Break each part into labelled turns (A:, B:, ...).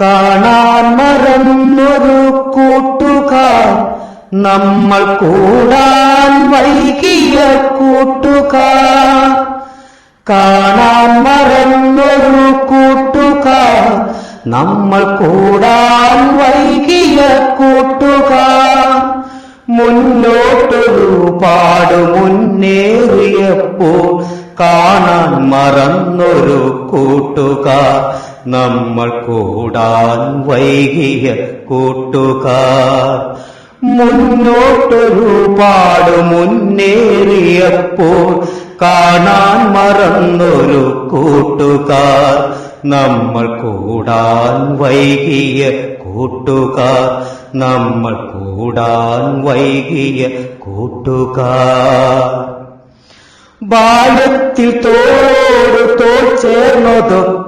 A: കാണാൻ മറന്നൊരു കൂട്ടുകാർ. നമ്മൾ കൂടാൻ വൈകിയ കൂട്ടുകാർ. കാണാൻ മറന്നൊരു കൂട്ടുകാർ. നമ്മൾ കൂടാൻ വൈകിയ കൂട്ടുകാർ. മുന്നോട്ടൊരു പാട് മുന്നേറിയപ്പോൾ കാണാൻ മറന്നൊരു കൂട്ടുകാർ. നമ്മൾ കൂടാൻ വൈകിയ കൂട്ടുകാർ. മുന്നോട്ടൊരു പാട് മുന്നേറിയപ്പോൾ കാണാൻ മറന്നൊരു കൂട്ടുകാർ. നമ്മൾ കൂടാൻ വൈകിയ കൂട്ടുകാർ. നമ്മൾ കൂടാൻ വൈകിയ കൂട്ടുകാർ. ബാല്യത്തിൽ തോട് തോൾ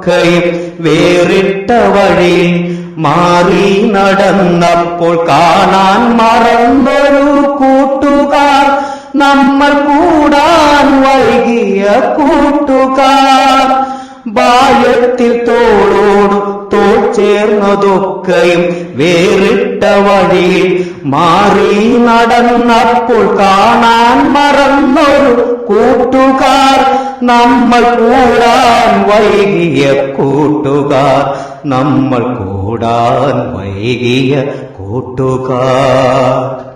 A: ചേർന്നതൊക്കെയും വേറിട്ട വഴി മാറി നടന്നപ്പോൾ കാണാൻ മറന്നൊരു കൂട്ടുകാർ നമ്മൾ കൂടാൻ വൈകിയ കൂട്ടുകാർ. ബാല്യത്തിൽ തോളോട് തോൾ ചേർന്നതൊക്കെയും വേറിട്ട വഴിയിൽ മാറി നടന്നപ്പോൾ കാണാൻ മറന്നൊരു കൂട്ടുകാർ നമ്മൾ കൂടാൻ വൈകിയ കൂട്ടുകാർ. നമ്മൾ കൂടാൻ വൈകിയ കൂട്ടുകാർ.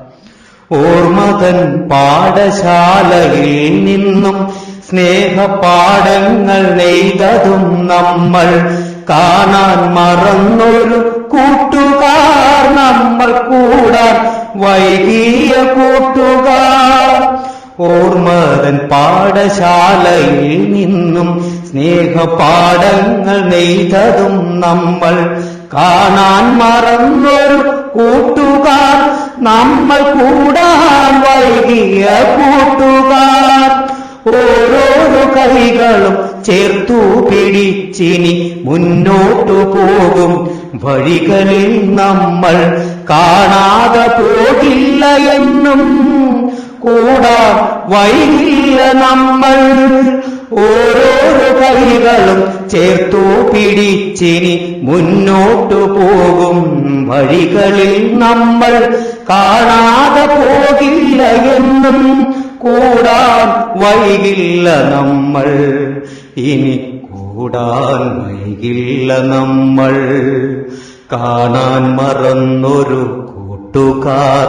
A: ഓർമ്മതൻ പാഠശാലയിൽ നിന്നും സ്നേഹപാഠങ്ങൾ നെയ്തതും നമ്മൾ കാണാൻ മറന്നൊരു കൂട്ടുകാർ. നമ്മൾ കൂടാൻ വൈകിയ കൂട്ടുകാർ. ഓർമ്മതൻ പാഠശാലയിൽ നിന്നും സ്നേഹപാഠങ്ങൾ നെയ്തതും നമ്മൾ കാണാൻ മറന്നൊരു കൂട്ടുകാർ നമ്മൾ കൂടാൻ വൈകിയ കൂട്ടുകാർ. ഓരോരോ കൈകളും ചേർത്തു പിടിച്ചിനി മുന്നോട്ടു പോകും. വഴികളിൽ നമ്മൾ കാണാതെ പോകില്ല എന്നും കൂടാൻ വൈകില്ല നമ്മൾ. ഓരോരോ കൈകളും ചേർത്തു പിടിച്ചിനി മുന്നോട്ടു പോകും വഴികളിൽ നമ്മൾ. കാണാതെ പോകില്ല എന്നും കൂടാൻ വൈകില്ല നമ്മൾ. ഇനി കൂടാൻ വൈകില്ല നമ്മൾ. കാണാൻ മറന്നൊരു കൂട്ടുകാർ